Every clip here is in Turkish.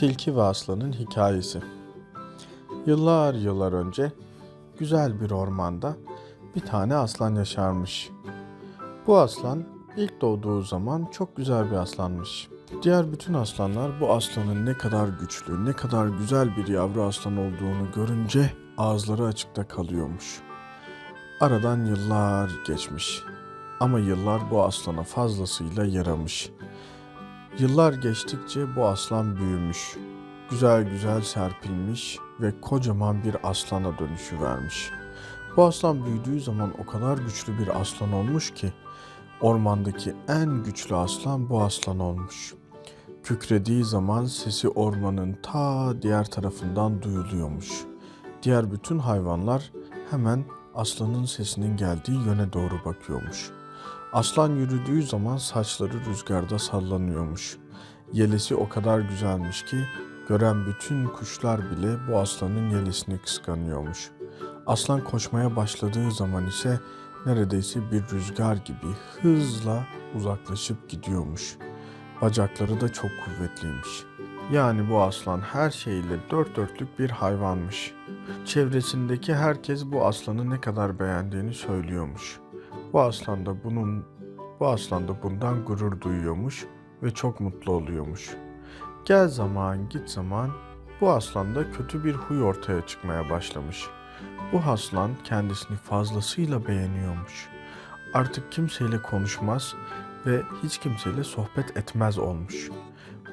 Tilki ve Aslan'ın hikayesi. Yıllar yıllar önce güzel bir ormanda bir tane aslan yaşarmış. Bu aslan ilk doğduğu zaman çok güzel bir aslanmış. Diğer bütün aslanlar bu aslanın ne kadar güçlü, ne kadar güzel bir yavru aslan olduğunu görünce ağızları açıkta kalıyormuş. Aradan yıllar geçmiş. Ama yıllar bu aslana fazlasıyla yaramış. Yıllar geçtikçe bu aslan büyümüş. Güzel güzel serpilmiş ve kocaman bir aslana dönüşüvermiş. Bu aslan büyüdüğü zaman o kadar güçlü bir aslan olmuş ki ormandaki en güçlü aslan bu aslan olmuş. Kükrediği zaman sesi ormanın ta diğer tarafından duyuluyormuş. Diğer bütün hayvanlar hemen aslanın sesinin geldiği yöne doğru bakıyormuş. Aslan yürüdüğü zaman saçları rüzgarda sallanıyormuş. Yelesi o kadar güzelmiş ki gören bütün kuşlar bile bu aslanın yelesini kıskanıyormuş. Aslan koşmaya başladığı zaman ise neredeyse bir rüzgar gibi hızla uzaklaşıp gidiyormuş. Bacakları da çok kuvvetliymiş. Yani bu aslan her şeyle dört dörtlük bir hayvanmış. Çevresindeki herkes bu aslanı ne kadar beğendiğini söylüyormuş. Bu aslan da bunun bu aslan da bundan gurur duyuyormuş ve çok mutlu oluyormuş. Gel zaman git zaman bu aslanda kötü bir huy ortaya çıkmaya başlamış. Bu aslan kendisini fazlasıyla beğeniyormuş. Artık kimseyle konuşmaz ve hiç kimseyle sohbet etmez olmuş.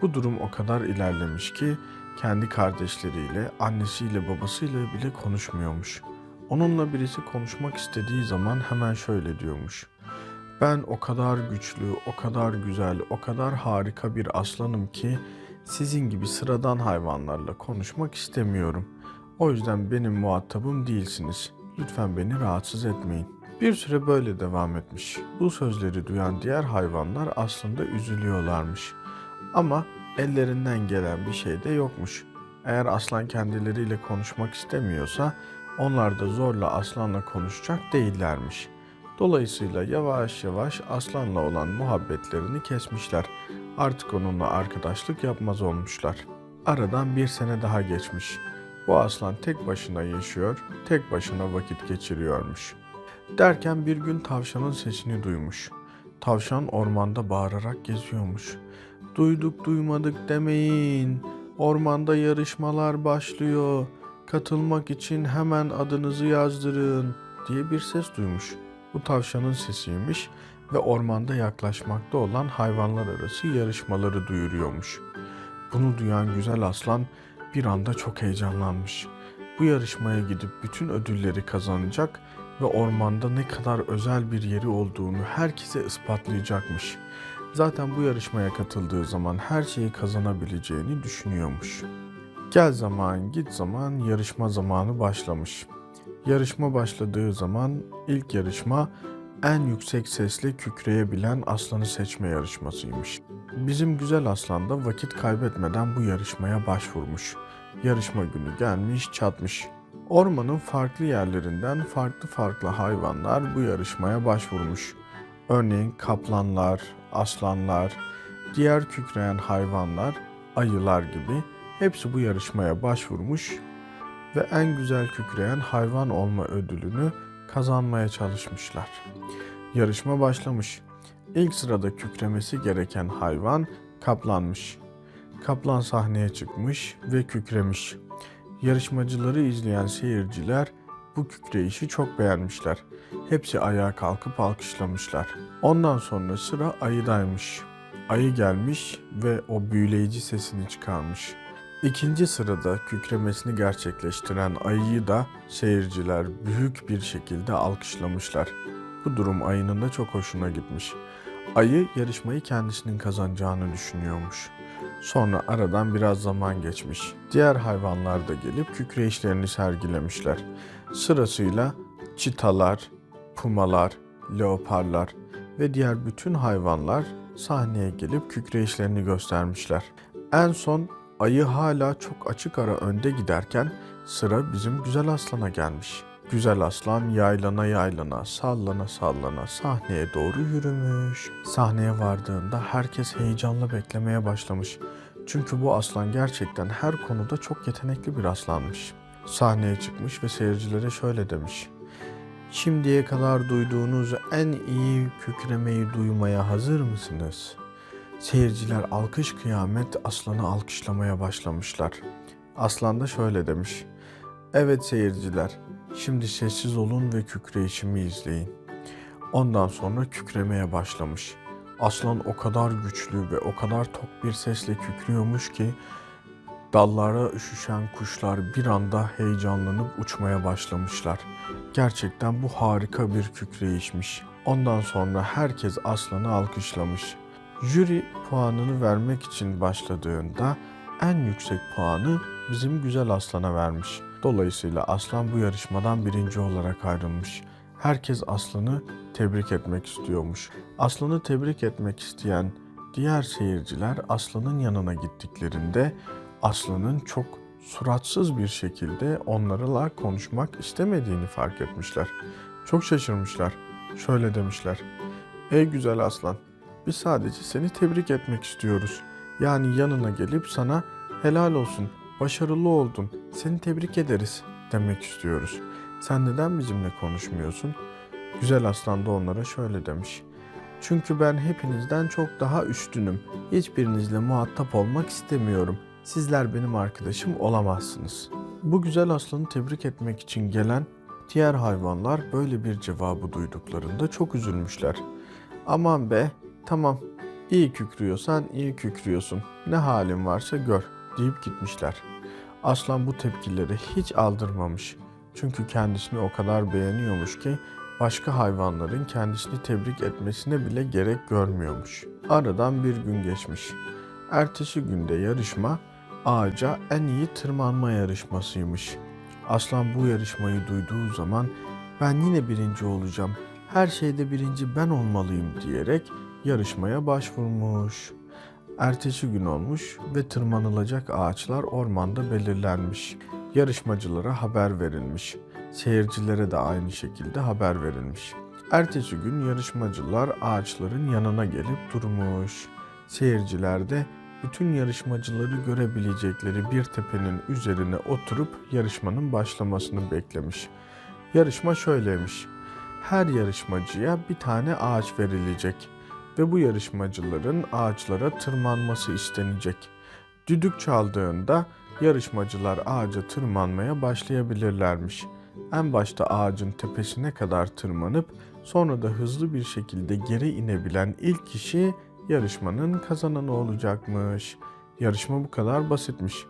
Bu durum o kadar ilerlemiş ki kendi kardeşleriyle, annesiyle, babasıyla bile konuşmuyormuş. Onunla birisi konuşmak istediği zaman hemen şöyle diyormuş. Ben o kadar güçlü, o kadar güzel, o kadar harika bir aslanım ki sizin gibi sıradan hayvanlarla konuşmak istemiyorum. O yüzden benim muhatabım değilsiniz. Lütfen beni rahatsız etmeyin. Bir süre böyle devam etmiş. Bu sözleri duyan diğer hayvanlar aslında üzülüyorlarmış. Ama ellerinden gelen bir şey de yokmuş. Eğer aslan kendileriyle konuşmak istemiyorsa onlar da zorla aslanla konuşacak değillermiş. Dolayısıyla yavaş yavaş aslanla olan muhabbetlerini kesmişler. Artık onunla arkadaşlık yapmaz olmuşlar. Aradan bir sene daha geçmiş. Bu aslan tek başına yaşıyor, tek başına vakit geçiriyormuş. Derken bir gün tavşanın sesini duymuş. Tavşan ormanda bağırarak geziyormuş. Duyduk duymadık demeyin. Ormanda yarışmalar başlıyor. Katılmak için hemen adınızı yazdırın diye bir ses duymuş. Bu tavşanın sesiymiş ve ormanda yaklaşmakta olan hayvanlar arası yarışmaları duyuruyormuş. Bunu duyan güzel aslan bir anda çok heyecanlanmış. Bu yarışmaya gidip bütün ödülleri kazanacak ve ormanda ne kadar özel bir yeri olduğunu herkese ispatlayacakmış. Zaten bu yarışmaya katıldığı zaman her şeyi kazanabileceğini düşünüyormuş. Gel zaman git zaman yarışma zamanı başlamış. Yarışma başladığı zaman ilk yarışma en yüksek sesle kükreyebilen aslanı seçme yarışmasıymış. Bizim güzel aslan da vakit kaybetmeden bu yarışmaya başvurmuş. Yarışma günü gelmiş çatmış. Ormanın farklı yerlerinden farklı farklı hayvanlar bu yarışmaya başvurmuş. Örneğin kaplanlar, aslanlar, diğer kükreyen hayvanlar, ayılar gibi hepsi bu yarışmaya başvurmuş ve en güzel kükreyen hayvan olma ödülünü kazanmaya çalışmışlar. Yarışma başlamış. İlk sırada kükremesi gereken hayvan kaplanmış. Kaplan sahneye çıkmış ve kükremiş. Yarışmacıları izleyen seyirciler bu kükreyişi çok beğenmişler. Hepsi ayağa kalkıp alkışlamışlar. Ondan sonra sıra ayıdaymış. Ayı gelmiş ve o büyüleyici sesini çıkarmış. İkinci sırada kükremesini gerçekleştiren ayıyı da seyirciler büyük bir şekilde alkışlamışlar. Bu durum ayının da çok hoşuna gitmiş. Ayı yarışmayı kendisinin kazanacağını düşünüyormuş. Sonra aradan biraz zaman geçmiş. Diğer hayvanlar da gelip kükreyişlerini sergilemişler. Sırasıyla çitalar, pumalar, leoparlar ve diğer bütün hayvanlar sahneye gelip kükreyişlerini göstermişler. En son ayı hala çok açık ara önde giderken sıra bizim güzel aslana gelmiş. Güzel aslan yaylana yaylana, sallana sallana sahneye doğru yürümüş. Sahneye vardığında herkes heyecanla beklemeye başlamış. Çünkü bu aslan gerçekten her konuda çok yetenekli bir aslanmış. Sahneye çıkmış ve seyircilere şöyle demiş. Şimdiye kadar duyduğunuz en iyi kükremeyi duymaya hazır mısınız? Seyirciler alkış kıyamet aslanı alkışlamaya başlamışlar. Aslan da şöyle demiş. Evet seyirciler, şimdi sessiz olun ve kükreyişimi izleyin. Ondan sonra kükremeye başlamış. Aslan o kadar güçlü ve o kadar tok bir sesle kükrüyormuş ki dallara üşüşen kuşlar bir anda heyecanlanıp uçmaya başlamışlar. Gerçekten bu harika bir kükreyişmiş. Ondan sonra herkes aslanı alkışlamış. Jüri puanını vermek için başladığında en yüksek puanı bizim güzel aslana vermiş. Dolayısıyla aslan bu yarışmadan birinci olarak ayrılmış. Herkes aslanı tebrik etmek istiyormuş. Aslanı tebrik etmek isteyen diğer seyirciler aslanın yanına gittiklerinde aslanın çok suratsız bir şekilde onlarla konuşmak istemediğini fark etmişler. Çok şaşırmışlar. Şöyle demişler. Ey güzel aslan, biz sadece seni tebrik etmek istiyoruz. Yani yanına gelip sana helal olsun, başarılı oldun, seni tebrik ederiz demek istiyoruz. Sen neden bizimle konuşmuyorsun? Güzel aslan da onlara şöyle demiş. Çünkü ben hepinizden çok daha üstünüm. Hiçbirinizle muhatap olmak istemiyorum. Sizler benim arkadaşım olamazsınız. Bu güzel aslanı tebrik etmek için gelen diğer hayvanlar böyle bir cevabı duyduklarında çok üzülmüşler. Aman be, tamam. İyi kükrüyorsan iyi kükrüyorsun. Ne halin varsa gör deyip gitmişler. Aslan bu tepkileri hiç aldırmamış. Çünkü kendisini o kadar beğeniyormuş ki başka hayvanların kendisini tebrik etmesine bile gerek görmüyormuş. Aradan bir gün geçmiş. Ertesi günde yarışma ağaca en iyi tırmanma yarışmasıymış. Aslan bu yarışmayı duyduğu zaman ben yine birinci olacağım, her şeyde birinci ben olmalıyım diyerek yarışmaya başvurmuş. Ertesi gün olmuş ve tırmanılacak ağaçlar ormanda belirlenmiş. Yarışmacılara haber verilmiş. Seyircilere de aynı şekilde haber verilmiş. Ertesi gün yarışmacılar ağaçların yanına gelip durmuş. Seyirciler de bütün yarışmacıları görebilecekleri bir tepenin üzerine oturup yarışmanın başlamasını beklemiş. Yarışma şöyleymiş. Her yarışmacıya bir tane ağaç verilecek ve bu yarışmacıların ağaçlara tırmanması istenecek. Düdük çaldığında yarışmacılar ağaca tırmanmaya başlayabilirlermiş. En başta ağacın tepesine kadar tırmanıp sonra da hızlı bir şekilde geri inebilen ilk kişi yarışmanın kazananı olacakmış. Yarışma bu kadar basitmiş.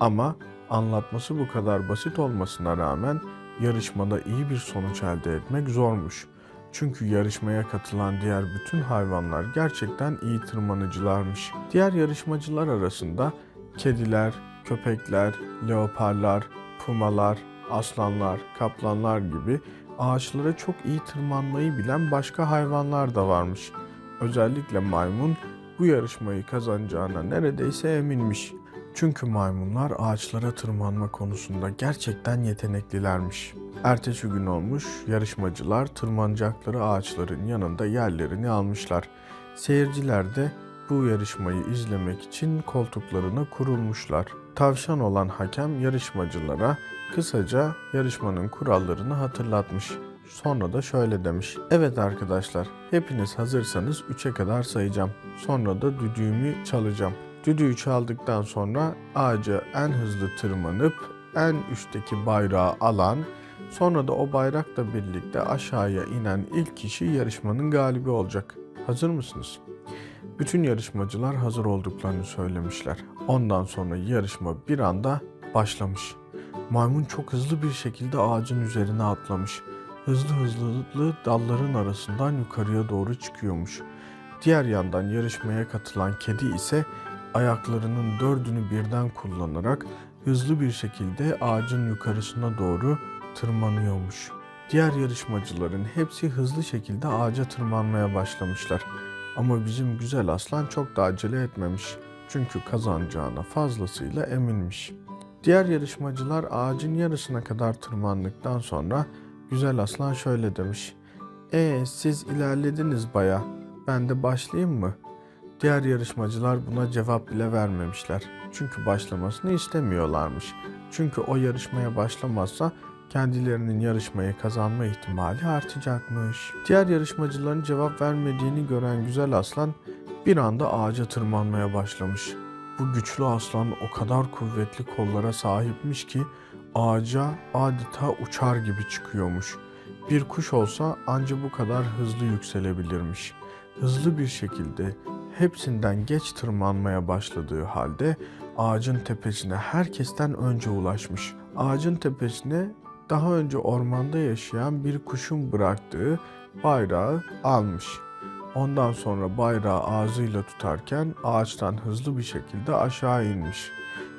Ama anlatması bu kadar basit olmasına rağmen yarışmada iyi bir sonuç elde etmek zormuş. Çünkü yarışmaya katılan diğer bütün hayvanlar gerçekten iyi tırmanıcılarmış. Diğer yarışmacılar arasında kediler, köpekler, leoparlar, pumalar, aslanlar, kaplanlar gibi ağaçlara çok iyi tırmanmayı bilen başka hayvanlar da varmış. Özellikle maymun bu yarışmayı kazanacağına neredeyse eminmiş. Çünkü maymunlar ağaçlara tırmanma konusunda gerçekten yeteneklilermiş. Ertesi gün olmuş, yarışmacılar tırmanacakları ağaçların yanında yerlerini almışlar. Seyirciler de bu yarışmayı izlemek için koltuklarına kurulmuşlar. Tavşan olan hakem yarışmacılara kısaca yarışmanın kurallarını hatırlatmış. Sonra da şöyle demiş. Evet arkadaşlar, hepiniz hazırsanız 3'e kadar sayacağım. Sonra da düdüğümü çalacağım. Düdüğü çaldıktan sonra ağaca en hızlı tırmanıp en üstteki bayrağı alan, sonra da o bayrakla birlikte aşağıya inen ilk kişi yarışmanın galibi olacak. Hazır mısınız? Bütün yarışmacılar hazır olduklarını söylemişler. Ondan sonra yarışma bir anda başlamış. Maymun çok hızlı bir şekilde ağacın üzerine atlamış. Hızlı hızlı dalların arasından yukarıya doğru çıkıyormuş. Diğer yandan yarışmaya katılan kedi ise ayaklarının dördünü birden kullanarak hızlı bir şekilde ağacın yukarısına doğru tırmanıyormuş. Diğer yarışmacıların hepsi hızlı şekilde ağaca tırmanmaya başlamışlar. Ama bizim güzel aslan çok da acele etmemiş. Çünkü kazanacağına fazlasıyla eminmiş. Diğer yarışmacılar ağacın yarısına kadar tırmandıktan sonra güzel aslan şöyle demiş. E siz ilerlediniz baya. Ben de başlayayım mı? Diğer yarışmacılar buna cevap bile vermemişler. Çünkü başlamasını istemiyorlarmış. Çünkü o yarışmaya başlamazsa kendilerinin yarışmayı kazanma ihtimali artacakmış. Diğer yarışmacıların cevap vermediğini gören güzel aslan bir anda ağaca tırmanmaya başlamış. Bu güçlü aslan o kadar kuvvetli kollara sahipmiş ki ağaca adeta uçar gibi çıkıyormuş. Bir kuş olsa anca bu kadar hızlı yükselebilirmiş. Hızlı bir şekilde hepsinden geç tırmanmaya başladığı halde ağacın tepesine herkesten önce ulaşmış. Ağacın tepesine daha önce ormanda yaşayan bir kuşun bıraktığı bayrağı almış. Ondan sonra bayrağı ağzıyla tutarken ağaçtan hızlı bir şekilde aşağı inmiş.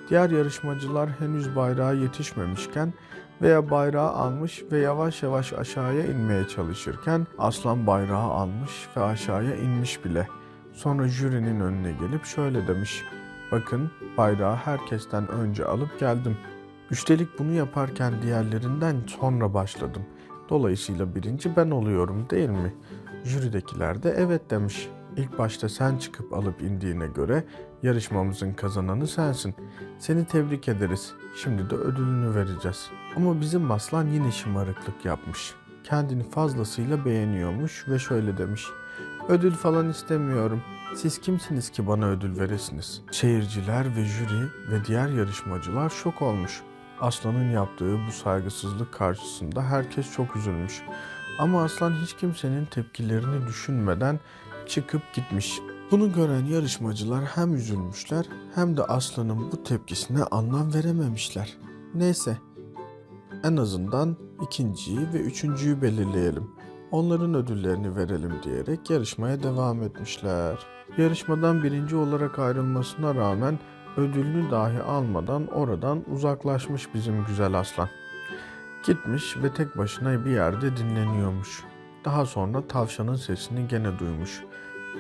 Diğer yarışmacılar henüz bayrağa yetişmemişken veya bayrağı almış ve yavaş yavaş aşağıya inmeye çalışırken aslan bayrağı almış ve aşağıya inmiş bile. Sonra jürinin önüne gelip şöyle demiş. Bakın bayrağı herkesten önce alıp geldim. Üstelik bunu yaparken diğerlerinden sonra başladım. Dolayısıyla birinci ben oluyorum değil mi? Jüridekiler de evet demiş. İlk başta sen çıkıp alıp indiğine göre yarışmamızın kazananı sensin. Seni tebrik ederiz. Şimdi de ödülünü vereceğiz. Ama bizim aslan yine şımarıklık yapmış. Kendini fazlasıyla beğeniyormuş ve şöyle demiş. Ödül falan istemiyorum. Siz kimsiniz ki bana ödül veresiniz? Seyirciler ve jüri ve diğer yarışmacılar şok olmuş. Aslanın yaptığı bu saygısızlık karşısında herkes çok üzülmüş. Ama aslan hiç kimsenin tepkilerini düşünmeden çıkıp gitmiş. Bunu gören yarışmacılar hem üzülmüşler hem de aslanın bu tepkisine anlam verememişler. Neyse, en azından ikinciyi ve üçüncüyü belirleyelim. Onların ödüllerini verelim diyerek yarışmaya devam etmişler. Yarışmadan birinci olarak ayrılmasına rağmen ödülünü dahi almadan oradan uzaklaşmış bizim güzel aslan. Gitmiş ve tek başına bir yerde dinleniyormuş. Daha sonra tavşanın sesini gene duymuş.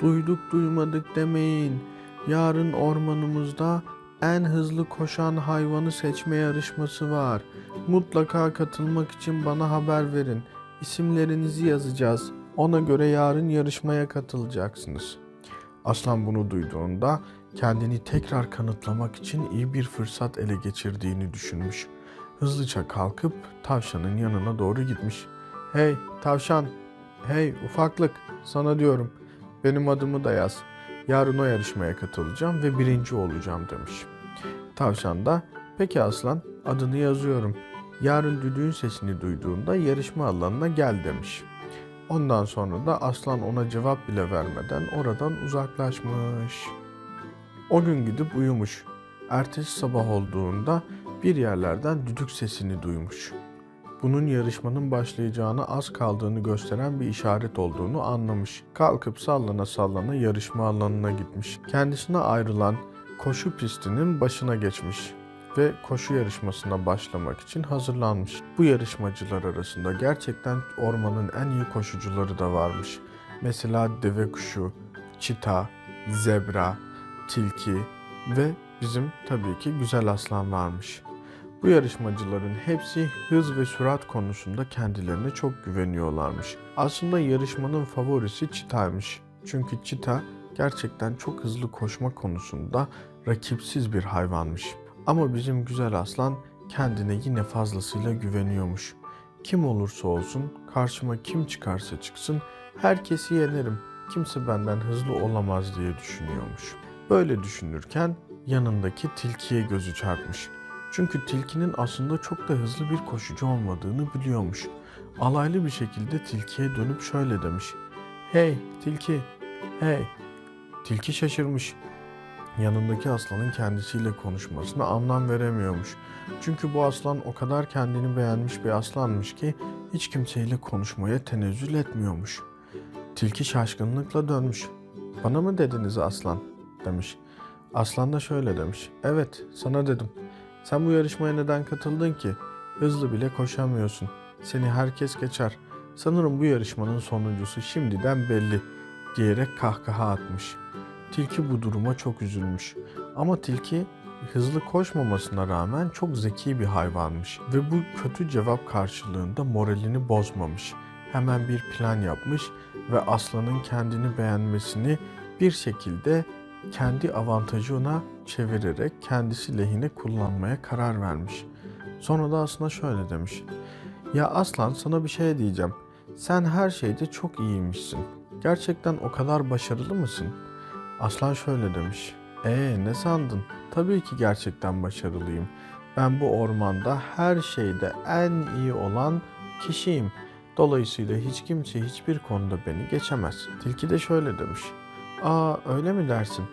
Duyduk duymadık demeyin. Yarın ormanımızda en hızlı koşan hayvanı seçme yarışması var. Mutlaka katılmak için bana haber verin. İsimlerinizi yazacağız. Ona göre yarın yarışmaya katılacaksınız. Aslan bunu duyduğunda kendini tekrar kanıtlamak için iyi bir fırsat ele geçirdiğini düşünmüş. Hızlıca kalkıp tavşanın yanına doğru gitmiş. Hey tavşan, hey ufaklık sana diyorum benim adımı da yaz. Yarın o yarışmaya katılacağım ve birinci olacağım demiş. Tavşan da peki aslan adını yazıyorum. Yarın düdüğün sesini duyduğunda yarışma alanına gel demiş. Ondan sonra da aslan ona cevap bile vermeden oradan uzaklaşmış. O gün gidip uyumuş. Ertesi sabah olduğunda bir yerlerden düdük sesini duymuş. Bunun yarışmanın başlayacağına az kaldığını gösteren bir işaret olduğunu anlamış. Kalkıp sallana sallana yarışma alanına gitmiş. Kendisine ayrılan koşu pistinin başına geçmiş ve koşu yarışmasına başlamak için hazırlanmış. Bu yarışmacılar arasında gerçekten ormanın en iyi koşucuları da varmış. Mesela deve kuşu, çita, zebra, tilki ve bizim tabii ki güzel aslan varmış. Bu yarışmacıların hepsi hız ve sürat konusunda kendilerine çok güveniyorlarmış. Aslında yarışmanın favorisi Çita'ymış. Çünkü Çita gerçekten çok hızlı koşma konusunda rakipsiz bir hayvanmış. Ama bizim güzel aslan kendine yine fazlasıyla güveniyormuş. Kim olursa olsun, karşıma kim çıkarsa çıksın, herkesi yenerim. Kimse benden hızlı olamaz diye düşünüyormuş. Böyle düşünürken yanındaki tilkiye gözü çarpmış. Çünkü tilkinin aslında çok da hızlı bir koşucu olmadığını biliyormuş. Alaylı bir şekilde tilkiye dönüp şöyle demiş. Hey tilki, hey. Tilki şaşırmış. Yanındaki aslanın kendisiyle konuşmasına anlam veremiyormuş. Çünkü bu aslan o kadar kendini beğenmiş bir aslanmış ki hiç kimseyle konuşmaya tenezzül etmiyormuş. Tilki şaşkınlıkla dönmüş. Bana mı dediniz aslan? demiş. Aslan da şöyle demiş. Evet sana dedim. Sen bu yarışmaya neden katıldın ki? Hızlı bile koşamıyorsun. Seni herkes geçer. Sanırım bu yarışmanın sonuncusu şimdiden belli diyerek kahkaha atmış. Tilki bu duruma çok üzülmüş. Ama tilki hızlı koşmamasına rağmen çok zeki bir hayvanmış ve bu kötü cevap karşılığında moralini bozmamış. Hemen bir plan yapmış ve aslanın kendini beğenmesini bir şekilde kendi avantajına çevirerek kendisi lehine kullanmaya karar vermiş. Sonra da aslında şöyle demiş. Ya aslan sana bir şey diyeceğim. Sen her şeyde çok iyiymişsin. Gerçekten o kadar başarılı mısın? Aslan şöyle demiş. Ee ne sandın? Tabii ki gerçekten başarılıyım. Ben bu ormanda her şeyde en iyi olan kişiyim. Dolayısıyla hiç kimse hiçbir konuda beni geçemez. Tilki de şöyle demiş. Aa öyle mi dersin?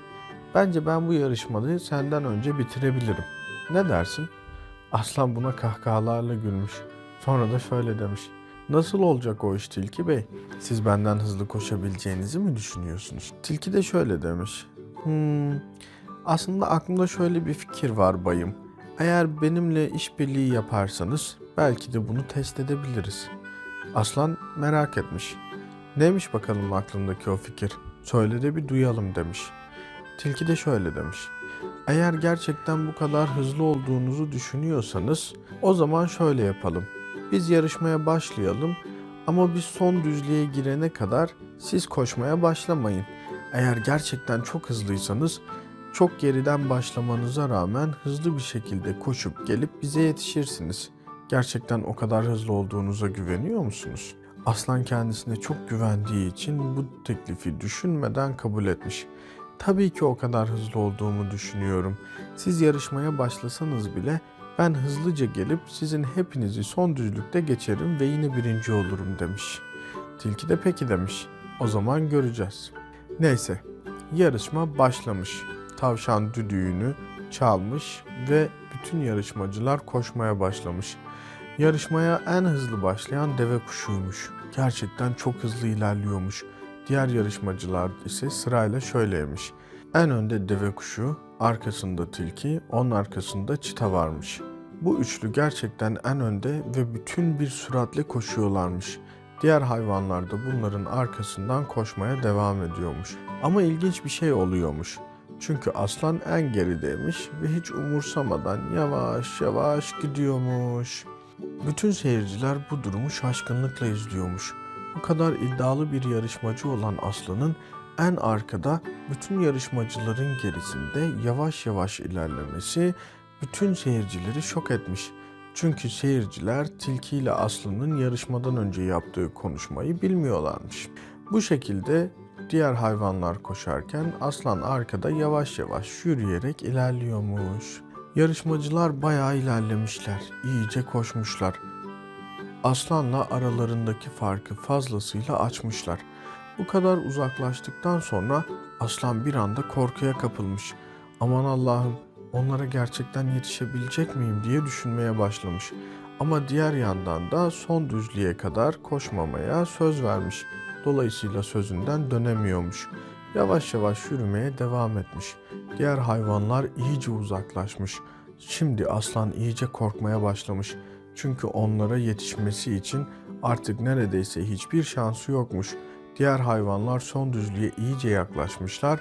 Bence ben bu yarışmayı senden önce bitirebilirim. Ne dersin? Aslan buna kahkahalarla gülmüş. Sonra da şöyle demiş. Nasıl olacak o iş Tilki Bey? Siz benden hızlı koşabileceğinizi mi düşünüyorsunuz? Tilki de şöyle demiş. Hmm, aslında aklımda şöyle bir fikir var bayım. Eğer benimle işbirliği yaparsanız belki de bunu test edebiliriz. Aslan merak etmiş. Neymiş bakalım aklındaki o fikir? Söyle de bir duyalım demiş. Tilki de şöyle demiş. Eğer gerçekten bu kadar hızlı olduğunuzu düşünüyorsanız o zaman şöyle yapalım. Biz yarışmaya başlayalım ama biz son düzlüğe girene kadar siz koşmaya başlamayın. Eğer gerçekten çok hızlıysanız çok geriden başlamanıza rağmen hızlı bir şekilde koşup gelip bize yetişirsiniz. Gerçekten o kadar hızlı olduğunuza güveniyor musunuz? Aslan kendisine çok güvendiği için bu teklifi düşünmeden kabul etmiş. Tabii ki o kadar hızlı olduğumu düşünüyorum. Siz yarışmaya başlasanız bile ben hızlıca gelip sizin hepinizi son düzlükte geçerim ve yine birinci olurum demiş. Tilki de peki demiş. O zaman göreceğiz. Neyse, yarışma başlamış. Tavşan düdüğünü çalmış ve bütün yarışmacılar koşmaya başlamış. Yarışmaya en hızlı başlayan deve kuşuymuş. Gerçekten çok hızlı ilerliyormuş. Diğer yarışmacılar ise sırayla şöyleymiş. En önde deve kuşu, arkasında tilki, onun arkasında çita varmış. Bu üçlü gerçekten en önde ve bütün bir süratle koşuyorlarmış. Diğer hayvanlar da bunların arkasından koşmaya devam ediyormuş. Ama ilginç bir şey oluyormuş. Çünkü aslan en gerideymiş ve hiç umursamadan yavaş yavaş gidiyormuş. Bütün seyirciler bu durumu şaşkınlıkla izliyormuş. Bu kadar iddialı bir yarışmacı olan aslanın en arkada bütün yarışmacıların gerisinde yavaş yavaş ilerlemesi bütün seyircileri şok etmiş. Çünkü seyirciler tilki ile aslanın yarışmadan önce yaptığı konuşmayı bilmiyorlarmış. Bu şekilde diğer hayvanlar koşarken aslan arkada yavaş yavaş yürüyerek ilerliyormuş. Yarışmacılar bayağı ilerlemişler, iyice koşmuşlar. Aslanla aralarındaki farkı fazlasıyla açmışlar. Bu kadar uzaklaştıktan sonra aslan bir anda korkuya kapılmış. Aman Allah'ım onlara gerçekten yetişebilecek miyim diye düşünmeye başlamış. Ama diğer yandan da son düzlüğe kadar koşmamaya söz vermiş. Dolayısıyla sözünden dönemiyormuş. Yavaş yavaş yürümeye devam etmiş. Diğer hayvanlar iyice uzaklaşmış. Şimdi aslan iyice korkmaya başlamış. Çünkü onlara yetişmesi için artık neredeyse hiçbir şansı yokmuş. Diğer hayvanlar son düzlüğe iyice yaklaşmışlar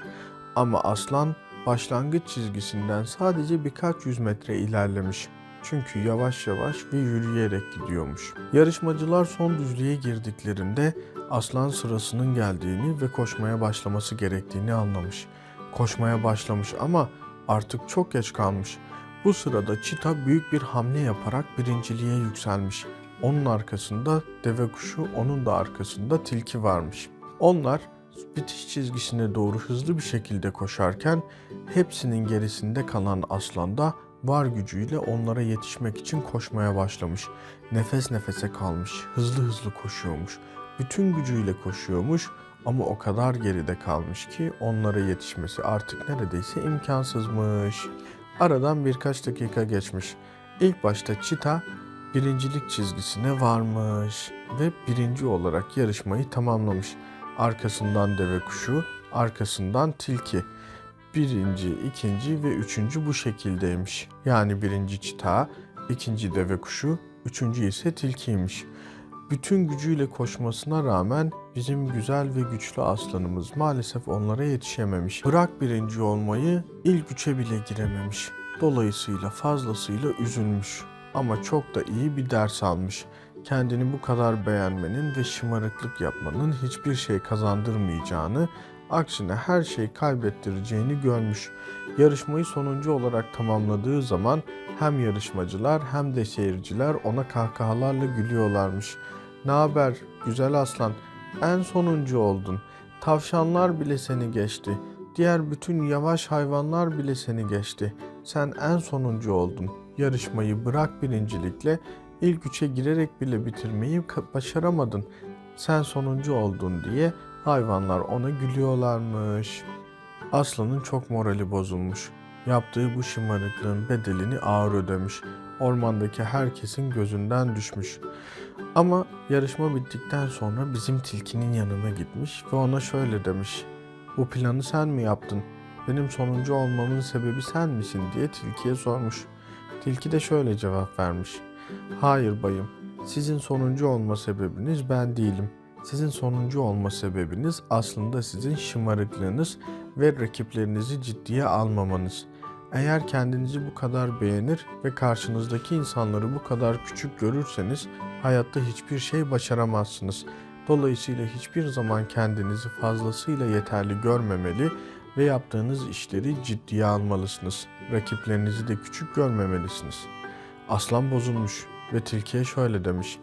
ama aslan başlangıç çizgisinden sadece birkaç yüz metre ilerlemiş. Çünkü yavaş yavaş ve yürüyerek gidiyormuş. Yarışmacılar son düzlüğe girdiklerinde aslan sırasının geldiğini ve koşmaya başlaması gerektiğini anlamış. Koşmaya başlamış ama artık çok geç kalmış. Bu sırada çita büyük bir hamle yaparak birinciliğe yükselmiş. Onun arkasında deve kuşu, onun da arkasında tilki varmış. Onlar bitiş çizgisine doğru hızlı bir şekilde koşarken hepsinin gerisinde kalan aslan da var gücüyle onlara yetişmek için koşmaya başlamış. Nefes nefese kalmış, hızlı hızlı koşuyormuş. Bütün gücüyle koşuyormuş ama o kadar geride kalmış ki onlara yetişmesi artık neredeyse imkansızmış. Aradan birkaç dakika geçmiş. İlk başta Çita birincilik çizgisine varmış ve birinci olarak yarışmayı tamamlamış. Arkasından deve kuşu, arkasından tilki. Birinci, ikinci ve üçüncü bu şekildeymiş. Yani birinci çita, ikinci deve kuşu, üçüncü ise tilkiymiş. Bütün gücüyle koşmasına rağmen bizim güzel ve güçlü aslanımız maalesef onlara yetişememiş. Bırak birinci olmayı ilk üçe bile girememiş. Dolayısıyla fazlasıyla üzülmüş. Ama çok da iyi bir ders almış. Kendini bu kadar beğenmenin ve şımarıklık yapmanın hiçbir şey kazandırmayacağını aksine her şeyi kaybettireceğini görmüş. Yarışmayı sonuncu olarak tamamladığı zaman hem yarışmacılar hem de seyirciler ona kahkahalarla gülüyorlarmış. Ne haber güzel aslan? En sonuncu oldun. Tavşanlar bile seni geçti. Diğer bütün yavaş hayvanlar bile seni geçti. Sen en sonuncu oldun. Yarışmayı bırak birincilikle ilk üçe girerek bile bitirmeyi başaramadın. Sen sonuncu oldun diye hayvanlar ona gülüyorlarmış. Aslanın çok morali bozulmuş. Yaptığı bu şımarıklığın bedelini ağır ödemiş. Ormandaki herkesin gözünden düşmüş. Ama yarışma bittikten sonra bizim tilkinin yanına gitmiş ve ona şöyle demiş. Bu planı sen mi yaptın? Benim sonuncu olmamın sebebi sen misin diye tilkiye sormuş. Tilki de şöyle cevap vermiş. Hayır bayım, sizin sonuncu olma sebebiniz ben değilim. Sizin sonuncu olma sebebiniz aslında sizin şımarıklığınız ve rakiplerinizi ciddiye almamanız. Eğer kendinizi bu kadar beğenir ve karşınızdaki insanları bu kadar küçük görürseniz hayatta hiçbir şey başaramazsınız. Dolayısıyla hiçbir zaman kendinizi fazlasıyla yeterli görmemeli ve yaptığınız işleri ciddiye almalısınız. Rakiplerinizi de küçük görmemelisiniz. Aslan bozulmuş ve tilkiye şöyle demiş.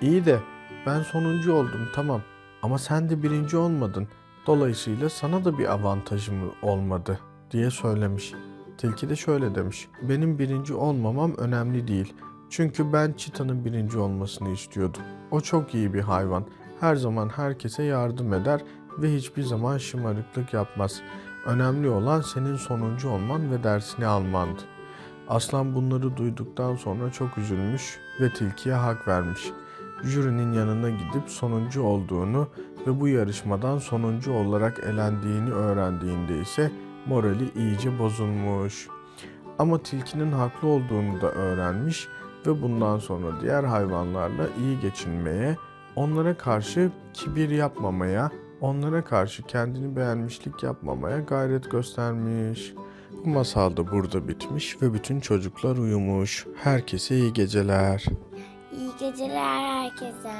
İyi de ben sonuncu oldum tamam ama sen de birinci olmadın. Dolayısıyla sana da bir avantajım olmadı diye söylemiş. Tilki de şöyle demiş. Benim birinci olmamam önemli değil. Çünkü ben Çita'nın birinci olmasını istiyordum. O çok iyi bir hayvan. Her zaman herkese yardım eder ve hiçbir zaman şımarıklık yapmaz. Önemli olan senin sonuncu olman ve dersini almandı. Aslan bunları duyduktan sonra çok üzülmüş ve tilkiye hak vermiş. Jürinin yanına gidip sonuncu olduğunu ve bu yarışmadan sonuncu olarak elendiğini öğrendiğinde ise morali iyice bozulmuş. Ama tilkinin haklı olduğunu da öğrenmiş ve bundan sonra diğer hayvanlarla iyi geçinmeye, onlara karşı kibir yapmamaya, onlara karşı kendini beğenmişlik yapmamaya gayret göstermiş. Bu masal da burada bitmiş ve bütün çocuklar uyumuş. Herkese iyi geceler. İyi geceler herkese.